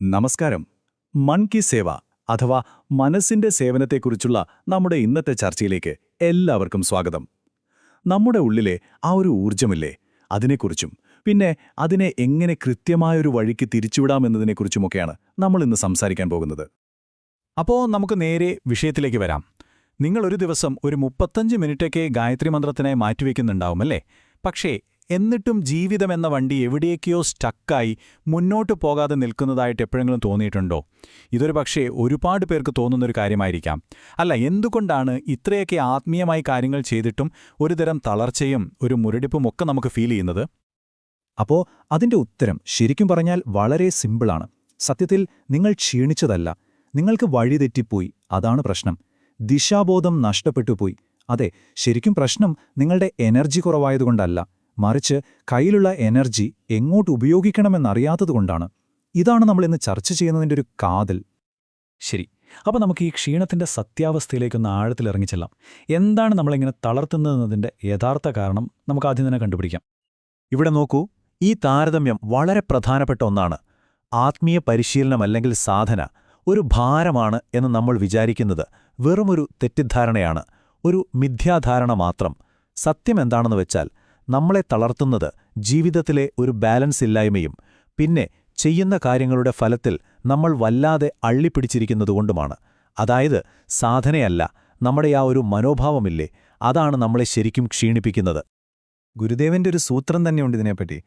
നമസ്കാരം. മൺ കി സേവ അഥവാ മനസ്സിന്റെ സേവനത്തെക്കുറിച്ചുള്ള നമ്മുടെ ഇന്നത്തെ ചർച്ചയിലേക്ക് എല്ലാവർക്കും സ്വാഗതം. നമ്മുടെ ഉള്ളിലെ ആ ഒരു ഊർജമില്ലേ? അതിനെക്കുറിച്ചും പിന്നെ അതിനെ എങ്ങനെ കൃത്യമായൊരു വഴിക്ക് തിരിച്ചുവിടാമെന്നതിനെക്കുറിച്ചുമൊക്കെയാണ് നമ്മൾ ഇന്ന് സംസാരിക്കാൻ പോകുന്നത്. അപ്പോൾ നമുക്ക് നേരെ വിഷയത്തിലേക്ക് വരാം. നിങ്ങൾ ഒരു ദിവസം ഒരു മുപ്പത്തഞ്ച് മിനിറ്റൊക്കെ ഗായത്രി മന്ത്രത്തിനായി മാറ്റിവെക്കുന്നുണ്ടാവുമല്ലേ? പക്ഷേ എന്നിട്ടും ജീവിതം എന്ന വണ്ടി എവിടേക്കോ സ്റ്റക്കായി മുന്നോട്ട് പോകാതെ നിൽക്കുന്നതായിട്ട് എപ്പോഴെങ്കിലും തോന്നിയിട്ടുണ്ടോ? ഇതൊരു പക്ഷേ ഒരുപാട് പേർക്ക് തോന്നുന്നൊരു കാര്യമായിരിക്കാം. അല്ല എന്തുകൊണ്ടാണ് ഇത്രയൊക്കെ ആത്മീയമായി കാര്യങ്ങൾ ചെയ്തിട്ടും ഒരുതരം തളർച്ചയും ഒരു മുരടിപ്പും ഒക്കെ നമുക്ക് ഫീൽ ചെയ്യുന്നത്? അപ്പോ അതിന്റെ ഉത്തരം ശരിക്കും പറഞ്ഞാൽ വളരെ സിമ്പിളാണ് സത്യത്തിൽ നിങ്ങൾ ക്ഷീണിച്ചതല്ല. നിങ്ങൾക്ക് വഴിതെറ്റിപ്പോയി അതാണ് പ്രശ്നം. ദിശാബോധം നഷ്ടപ്പെട്ടുപോയി. അതെ ശരിക്കും പ്രശ്നം നിങ്ങളുടെ എനർജി കുറവായതുകൊണ്ടല്ല. മറിച്ച് കയ്യിലുള്ള എനർജി എങ്ങോട്ട് ഉപയോഗിക്കണമെന്നറിയാത്തതുകൊണ്ടാണ്. ഇതാണ് നമ്മൾ ഇന്ന് ചർച്ച ചെയ്യുന്നതിന്റെ ഒരു കാതൽ. ശരി അപ്പോൾ നമുക്ക് ഈ ക്ഷീണത്തിന്റെ സത്യാവസ്ഥയിലേക്കൊന്ന് ആഴത്തിലിറങ്ങിച്ചെല്ലാം എന്താണ് നമ്മളിങ്ങനെ തളർത്തുന്നതെന്നതിന്റെ യഥാർത്ഥ കാരണം നമുക്ക് ആദ്യം തന്നെ കണ്ടുപിടിക്കാം. ഇവിടെ നോക്കൂ ഈ താരതമ്യം വളരെ പ്രധാനപ്പെട്ട ഒന്നാണ്. ആത്മീയ പരിശീലനം അല്ലെങ്കിൽ സാധന ഒരു ഭാരമാണ് എന്ന് നമ്മൾ വിചാരിക്കുന്നത് വെറുമൊരു തെറ്റിദ്ധാരണയാണ് ഒരു മിഥ്യാധാരണ മാത്രം. സത്യം എന്താണെന്ന് വെച്ചാൽ നമ്മളെ തളർത്തുന്നത് ജീവിതത്തിലെ ഒരു ബാലൻസ് ഇല്ലായ്മയും പിന്നെ ചെയ്യുന്ന കാര്യങ്ങളുടെ ഫലത്തിൽ നമ്മൾ വല്ലാതെ അള്ളിപ്പിടിച്ചിരിക്കുന്നതുകൊണ്ടുമാണ്. അതായത് സാധനയല്ല നമ്മുടെ ആ ഒരു മനോഭാവമില്ലേ അതാണ് നമ്മളെ ശരിക്കും ക്ഷീണിപ്പിക്കുന്നത്. ഗുരുദേവന്റെ ഒരു സൂത്രം തന്നെയുണ്ട് ഇതിനെപ്പറ്റി.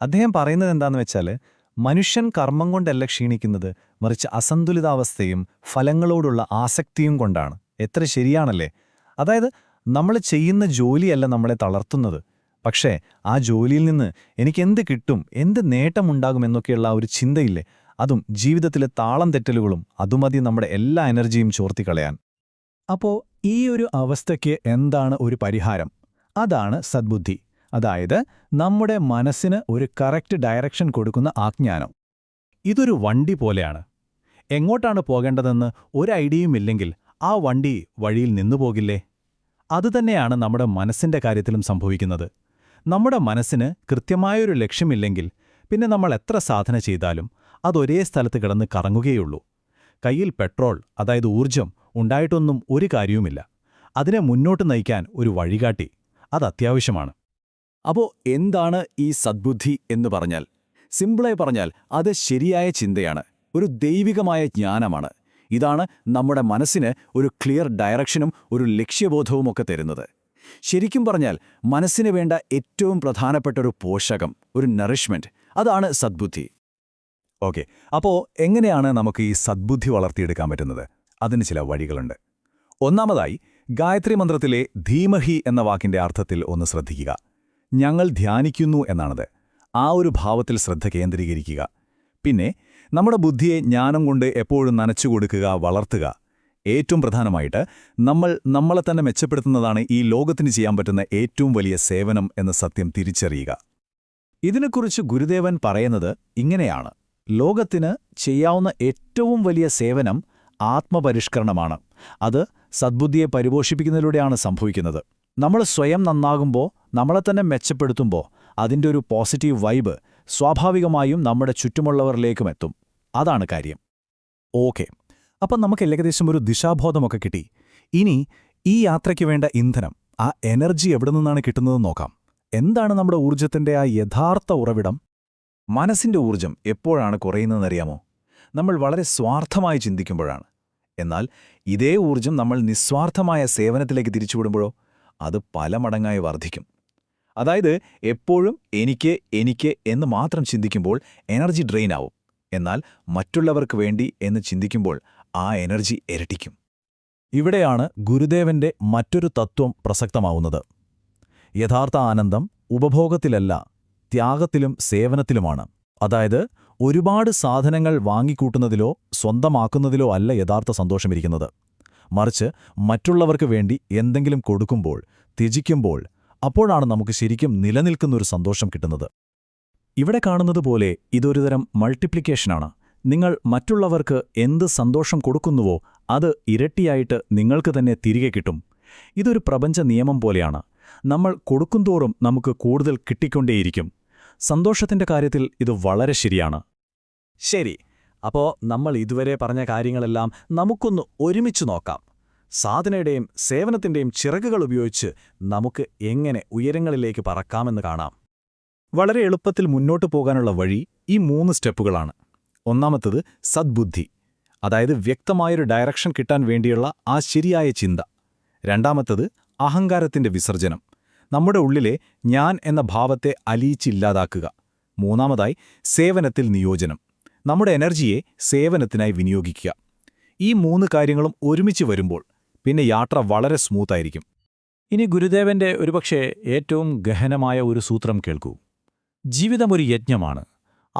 അദ്ദേഹം പറയുന്നത് എന്താന്ന് വെച്ചാൽ മനുഷ്യൻ കർമ്മം കൊണ്ടല്ല ക്ഷീണിക്കുന്നത് മറിച്ച് അസന്തുലിതാവസ്ഥയും ഫലങ്ങളോടുള്ള ആസക്തിയും കൊണ്ടാണ്. എത്ര ശരിയാണല്ലേ? അതായത് നമ്മൾ ചെയ്യുന്ന ജോലിയല്ല നമ്മളെ തളർത്തുന്നത്. പക്ഷേ ആ ജോലിയിൽ നിന്ന് എനിക്കെന്ത് കിട്ടും എന്ത് നേട്ടമുണ്ടാകുമെന്നൊക്കെയുള്ള ഒരു ചിന്തയില്ലേ അതും ജീവിതത്തിലെ താളം തെറ്റലുകളും അതുമതി നമ്മുടെ എല്ലാ എനർജിയും ചോർത്തിക്കളയാൻ അപ്പോൾ ഈ ഒരു അവസ്ഥയ്ക്ക് എന്താണ് ഒരു പരിഹാരം? അതാണ് സദ്ബുദ്ധി. അതായത് നമ്മുടെ മനസ്സിന് ഒരു കറക്റ്റ് ഡയറക്ഷൻ കൊടുക്കുന്ന ആജ്ഞാനം. ഇതൊരു വണ്ടി പോലെയാണ്. എങ്ങോട്ടാണ് പോകേണ്ടതെന്ന് ഒരു ഐഡിയയുമില്ലെങ്കിൽ ആ വണ്ടി വഴിയിൽ നിന്നുപോകില്ലേ അതുതന്നെയാണ് നമ്മുടെ മനസ്സിന്റെ കാര്യത്തിലും സംഭവിക്കുന്നത്. നമ്മുടെ മനസ്സിന് കൃത്യമായൊരു ലക്ഷ്യമില്ലെങ്കിൽ പിന്നെ നമ്മൾ എത്ര സാധന ചെയ്താലും അതൊരേ സ്ഥലത്ത് കിടന്ന് കറങ്ങുകയുള്ളൂ കയ്യിൽ പെട്രോൾ അതായത് ഊർജം ഉണ്ടായിട്ടൊന്നും ഒരു കാര്യവുമില്ല. അതിനെ മുന്നോട്ട് നയിക്കാൻ ഒരു വഴികാട്ടി. അത് അത്യാവശ്യമാണ്. അപ്പോൾ എന്താണ് ഈ സദ്ബുദ്ധി എന്ന് പറഞ്ഞാൽ? സിമ്പിളായി പറഞ്ഞാൽ അത് ശരിയായ ചിന്തയാണ്. ഒരു ദൈവികമായ ജ്ഞാനമാണ്. ഇതാണ് നമ്മുടെ മനസ്സിന് ഒരു ക്ലിയർ ഡയറക്ഷനും ഒരു ലക്ഷ്യബോധവുമൊക്കെ തരുന്നത്. ശരിക്കും പറഞ്ഞാൽ മനസ്സിന് വേണ്ട ഏറ്റവും പ്രധാനപ്പെട്ട ഒരു പോഷകം ഒരു നറിഷ്മെന്റ് അതാണ് സദ്ബുദ്ധി. ഓക്കെ അപ്പോൾ എങ്ങനെയാണ് നമുക്ക് ഈ സദ്ബുദ്ധി വളർത്തിയെടുക്കാൻ പറ്റുന്നത്? അതിന് ചില വഴികളുണ്ട്. ഒന്നാമതായി ഗായത്രി മന്ത്രത്തിലെ ധീമഹി എന്ന വാക്കിന്റെ അർത്ഥത്തിൽ ഒന്ന് ശ്രദ്ധിക്കുക. ഞങ്ങൾ ധ്യാനിക്കുന്നു എന്നാണത്. ആ ഒരു ഭാവത്തിൽ ശ്രദ്ധ കേന്ദ്രീകരിക്കുക. പിന്നെ നമ്മുടെ ബുദ്ധിയെ ജ്ഞാനം കൊണ്ട് എപ്പോഴും നനച്ചുകൊടുക്കുക വളർത്തുക. ഏറ്റവും പ്രധാനമായിട്ട് നമ്മൾ നമ്മളെ തന്നെ മെച്ചപ്പെടുത്തുന്നതാണ് ഈ ലോകത്തിന് ചെയ്യാൻ പറ്റുന്ന ഏറ്റവും വലിയ സേവനം എന്ന സത്യം തിരിച്ചറിയുക. ഇതിനെക്കുറിച്ച് ഗുരുദേവൻ പറയുന്നത് ഇങ്ങനെയാണ്. ലോകത്തിന് ചെയ്യാവുന്ന ഏറ്റവും വലിയ സേവനം ആത്മപരിഷ്കരണമാണ്. അത് സദ്ബുദ്ധിയെ പരിപോഷിപ്പിക്കുന്നതിലൂടെയാണ് സംഭവിക്കുന്നത്. നമ്മൾ സ്വയം നന്നാകുമ്പോൾ നമ്മളെ തന്നെ മെച്ചപ്പെടുത്തുമ്പോൾ അതിന്റെ ഒരു പോസിറ്റീവ് വൈബ് സ്വാഭാവികമായും നമ്മുടെ ചുറ്റുമുള്ളവരിലേക്കും എത്തും. അതാണ് കാര്യം. ഓക്കെ. അപ്പം നമുക്ക് ഏകദേശം ഒരു ദിശാബോധമൊക്കെ കിട്ടി. ഇനി ഈ യാത്രയ്ക്ക് വേണ്ട ഇന്ധനം ആ എനർജി എവിടെ നിന്നാണ് കിട്ടുന്നതെന്ന് നോക്കാം. എന്താണ് നമ്മുടെ ഊർജത്തിന്റെ ആ യഥാർത്ഥ ഉറവിടം? മനസ്സിന്റെ ഊർജം എപ്പോഴാണ് കുറയുന്നതെന്നറിയാമോ? നമ്മൾ വളരെ സ്വാർത്ഥമായി ചിന്തിക്കുമ്പോഴാണ്. എന്നാൽ ഇതേ ഊർജം നമ്മൾ നിസ്വാർത്ഥമായ സേവനത്തിലേക്ക് തിരിച്ചുവിടുമ്പോഴോ അത് പല മടങ്ങായി വർദ്ധിക്കും. അതായത് എപ്പോഴും എനിക്ക് എനിക്ക് എന്ന് മാത്രം ചിന്തിക്കുമ്പോൾ എനർജി ഡ്രെയിൻ ആവും. എന്നാൽ മറ്റുള്ളവർക്ക് വേണ്ടി എന്ന് ചിന്തിക്കുമ്പോൾ ആ എനർജി ഇരട്ടിക്കും. ഇവിടെയാണ് ഗുരുദേവന്റെ മറ്റൊരു തത്വം പ്രസക്തമാവുന്നത്. യഥാർത്ഥ ആനന്ദം ഉപഭോഗത്തിലല്ല ത്യാഗത്തിലും സേവനത്തിലുമാണ്. അതായത് ഒരുപാട് സാധനങ്ങൾ വാങ്ങിക്കൂട്ടുന്നതിലോ സ്വന്തമാക്കുന്നതിലോ അല്ല യഥാർത്ഥ സന്തോഷമിരിക്കുന്നത്. മറിച്ച് മറ്റുള്ളവർക്ക് വേണ്ടി എന്തെങ്കിലും കൊടുക്കുമ്പോൾ ത്യജിക്കുമ്പോൾ അപ്പോഴാണ് നമുക്ക് ശരിക്കും നിലനിൽക്കുന്നൊരു സന്തോഷം കിട്ടുന്നത്. ഇവിടെ കാണുന്നതുപോലെ ഇതൊരുതരം മൾട്ടിപ്ലിക്കേഷനാണ്. നിങ്ങൾ മറ്റുള്ളവർക്ക് എന്ത് സന്തോഷം കൊടുക്കുന്നുവോ അത് ഇരട്ടിയായിട്ട് നിങ്ങൾക്ക് തന്നെ തിരികെ കിട്ടും. ഇതൊരു പ്രപഞ്ച നിയമം പോലെയാണ്. നമ്മൾ കൊടുക്കുന്തോറും നമുക്ക് കൂടുതൽ കിട്ടിക്കൊണ്ടേയിരിക്കും. സന്തോഷത്തിന്റെ കാര്യത്തിൽ ഇത് വളരെ ശരിയാണ്. ശരി അപ്പോൾ നമ്മൾ ഇതുവരെ പറഞ്ഞ കാര്യങ്ങളെല്ലാം നമുക്കൊന്ന് ഒരുമിച്ച് നോക്കാം. സാധനയുടെയും സേവനത്തിന്റെയും ചിറകുകൾ ഉപയോഗിച്ച് നമുക്ക് എങ്ങനെ ഉയരങ്ങളിലേക്ക് പറക്കാമെന്ന് കാണാം. വളരെ എളുപ്പത്തിൽ മുന്നോട്ടു പോകാനുള്ള വഴി ഈ മൂന്ന് സ്റ്റെപ്പുകളാണ്. ഒന്നാമത്തത് സദ്ബുദ്ധി അതായത് വ്യക്തമായൊരു ഡയറക്ഷൻ കിട്ടാൻ വേണ്ടിയുള്ള ആ ശരിയായ ചിന്ത. രണ്ടാമത്തത് അഹങ്കാരത്തിന്റെ വിസർജനം നമ്മുടെ ഉള്ളിലെ ഞാൻ എന്ന ഭാവത്തെ അലിയിച്ചില്ലാതാക്കുക. മൂന്നാമതായി സേവനത്തിൽ നിയോജനം നമ്മുടെ എനർജിയെ സേവനത്തിനായി വിനിയോഗിക്കുക. ഈ മൂന്ന് കാര്യങ്ങളും ഒരുമിച്ച് വരുമ്പോൾ പിന്നെ യാത്ര വളരെ സ്മൂത്തായിരിക്കും ഇനി ഗുരുദേവന്റെ ഒരുപക്ഷെ ഏറ്റവും ഗഹനമായ ഒരു സൂത്രം കേൾക്കൂ. ജീവിതം ഒരു യജ്ഞമാണ്.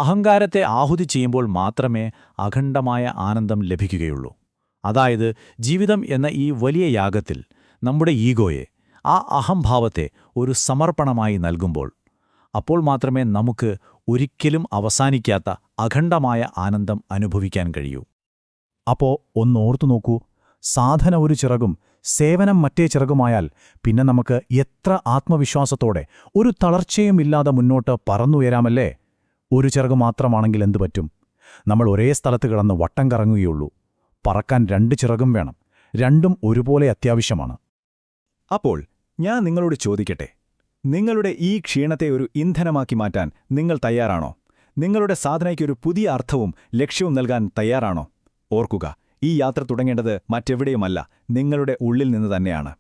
അഹങ്കാരത്തെ ആഹുതി ചെയ്യുമ്പോൾ മാത്രമേ അഖണ്ഡമായ ആനന്ദം ലഭിക്കുകയുള്ളൂ. അതായത് ജീവിതം എന്ന ഈ വലിയ യാഗത്തിൽ നമ്മുടെ ഈഗോയെ ആ അഹംഭാവത്തെ ഒരു സമർപ്പണമായി നൽകുമ്പോൾ അപ്പോൾ മാത്രമേ നമുക്ക് ഒരിക്കലും അവസാനിക്കാത്ത അഖണ്ഡമായ ആനന്ദം അനുഭവിക്കാൻ കഴിയൂ. അപ്പോ ഒന്നോർത്തു നോക്കൂ സാധന ഒരു ചിറകും സേവനം മറ്റേ ചിറകുമായാൽ പിന്നെ നമുക്ക് എത്ര ആത്മവിശ്വാസത്തോടെ ഒരു തളർച്ചയുമില്ലാതെ മുന്നോട്ട് പറന്നുയരാമല്ലേ? ഒരു ചിറക് മാത്രമാണെങ്കിൽ എന്തു പറ്റും? നമ്മൾ ഒരേ സ്ഥലത്ത് കിടന്ന് വട്ടം കറങ്ങുകയുള്ളൂ. പറക്കാൻ രണ്ട് ചിറകും വേണം. രണ്ടും ഒരുപോലെ അത്യാവശ്യമാണ്. അപ്പോൾ ഞാൻ നിങ്ങളോട് ചോദിക്കട്ടെ. നിങ്ങളുടെ ഈ ക്ഷീണത്തെ ഒരു ഇന്ധനമാക്കി മാറ്റാൻ നിങ്ങൾ തയ്യാറാണോ? നിങ്ങളുടെ സാധനയ്ക്കൊരു പുതിയ അർത്ഥവും ലക്ഷ്യവും നൽകാൻ തയ്യാറാണോ? ഓർക്കുക ഈ യാത്ര തുടങ്ങേണ്ടത് മറ്റെവിടെയുമല്ല നിങ്ങളുടെ ഉള്ളിൽ നിന്ന് തന്നെയാണ്.